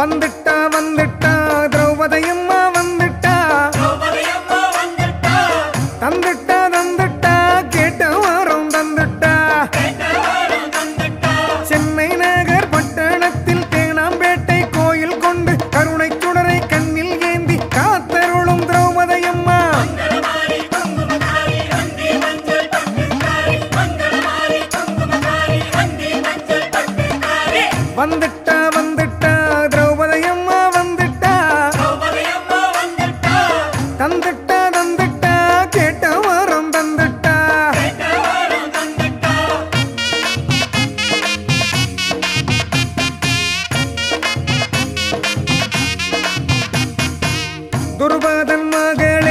வந்துட்டா வந்துட்டா திரௌபதியம்மா வந்துட்டா. தந்துட்டா தந்துட்டா கேட்ட வாரம் தந்துட்டா. சென்னை நகர் பட்டணத்தில் தேனாம்பேட்டை கோயில் கொண்டு கருணை சுடரை கண்ணில் ஏந்தி காத்தருளும் திரௌபதியம்மா. வந்துட்டா துர்வாதன் மகளே.